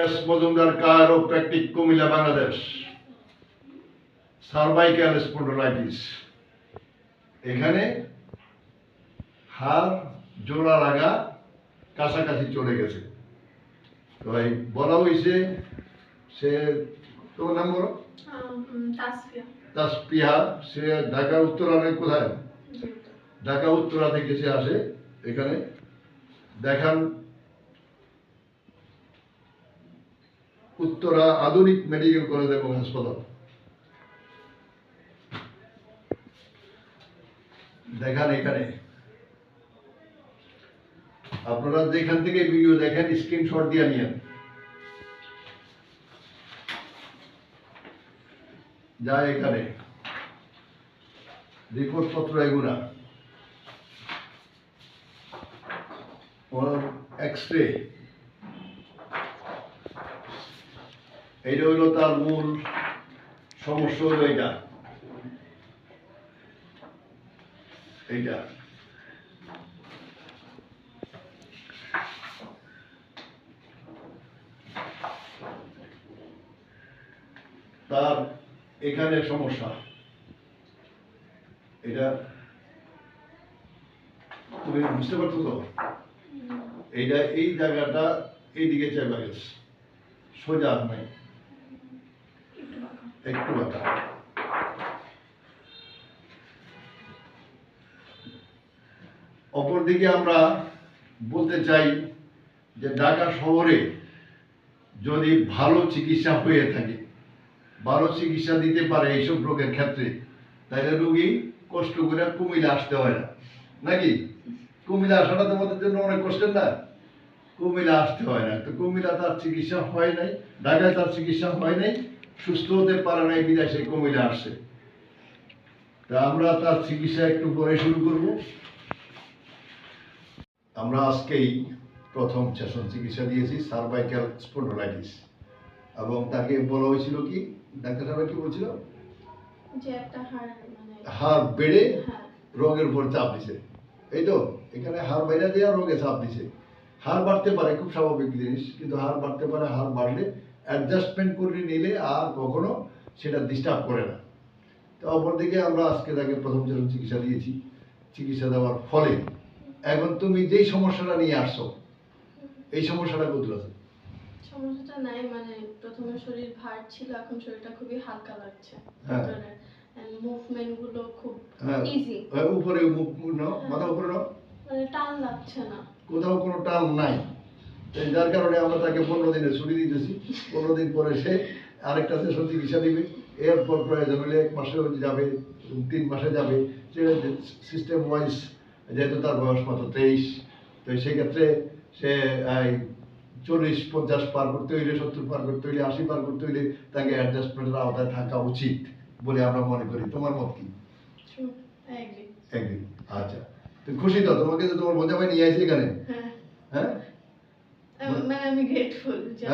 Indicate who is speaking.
Speaker 1: S Majumdar chiropractic Comilla Bangladesh. Cervical spondylosis এখানে হাড় জোড়া লাগা কাছাকাছি চলে গেছে। তো বলা হয়েছে সে তোমার নাম বলো. তাসপিহা সে ঢাকা উত্তরানে কোথায়? ঢাকা উত্তরা থেকে সে আসে এখানে। দেখান উত্তরা আধুনিক মেডিকেল কলেজ এবং হাসপাতাল দেখান এখানে। আপনারা যেখান থেকে ভিডিও দেখেন স্ক্রিনশট দিয়ে নিয়েন। যায় এখানে। রিপোর্টপত্র এগুলা। এক্স রে এইটা হইল তার মূল সমস্যা হইল এইটা। এইটা। তার এখানে সমস্যা। এটা তুমি বুঝতে পারছ তো? এইটা এই জায়গাটা এইদিকে চেপে গেছে। সোজা আর নাই। একটু বাঁকা অপরদিকে আমরা বলতে চাই যে ঢাকা শহরে যদি ভালো চিকিৎসা হয়ে থাকে, ভালো চিকিৎসা দিতে পারে এইসব রোগের ক্ষেত্রে, তাহলে রুগী কষ্ট করে কুমিল্লা আসতে হয় না। নাকি? কুমিল্লা আসাটা তোমাদের জন্য অনেক কষ্টের না। কুমিল্লা আসতে হয় না। তো কুমিল্লা তার চিকিৎসা হয় নাই, ঢাকায় তার চিকিৎসা হয় নাই। সুস্থ হতে পারে নাই বিদেশে কুমিল্লা আসছে। তা আমরা তার চিকিৎসা একটু পরে শুরু করব। আমরা আজকেই প্রথম সেশন চিকিৎসা দিয়েছি সার্ভাইকাল স্পন্ডোলাইটিস এবং তাকে বলা হয়েছিল কি? ডাক্তার সাহেব কি বলছিল?
Speaker 2: একটা হাড় মানে
Speaker 1: বেড়ে
Speaker 2: হ্যাঁ।
Speaker 1: রোগের উপর চাপ দিছে। এই তো এখানে হাড় বাইরে দেওয়া রোগে চাপ দিছে। হাড় বাড়তে পারে খুব স্বাভাবিক জিনিস কিন্তু হাড় বাড়তে পারে হাড় বাড়লে অ্যাডজাস্টমেন্ট করে নিলে আর কখনো সেটা ডিস্টার্ব করে না। তো অপরদিকে আমরা আজকে তাকে প্রথম যেরকম চিকিৎসা দিয়েছি চিকিৎসা দেওয়ার ফলে এখন তুমি যেই সমস্যাটা নিয়ে আসছো এই সমস্যাটা কোথায় আছে?
Speaker 2: সমস্যাটা নাই মানে প্রথমে শরীর ভার ছিল এখন শরীরটা খুবই হালকা লাগছে।
Speaker 1: হ্যাঁ।
Speaker 2: মুভমেন্টগুলো খুব
Speaker 1: হ্যাঁ।
Speaker 2: ইজি
Speaker 1: হ্যাঁ, উপরে মুখ মাথা উপরে
Speaker 2: মানে টান লাগছে না।
Speaker 1: কোথাও কোনো টান নাই। যার কারণে আমরা তাকে পনেরো দিনে ছুটি দিতেছি। পনেরো দিন পরে সে আরেকটা সেশন চিকিৎসা দিবে। এরপর প্রয়োজন হলে এক মাসে যাবে তিন মাসে যাবে। সিস্টেম ওয়াইজ যেহেতু তার বয়স মাত্র তেইশ তো সেক্ষেত্রে সে চল্লিশ পঞ্চাশ পার করতে হইলে সত্তর পার করতে হইলে আশি পার করতে হইলে তাকে অ্যাডজাস্টমেন্টের আওতায় থাকা উচিত বলে আমরা মনে করি। তোমার মত কি? আচ্ছা। তুমি খুশি তো? তোমাকে তো তোমার মজা ভাই নিয়ে আসি এখানে।
Speaker 2: হ্যাঁ?
Speaker 1: হ্যাঁ
Speaker 2: আম- মানে আমি গ্রেটফুল যে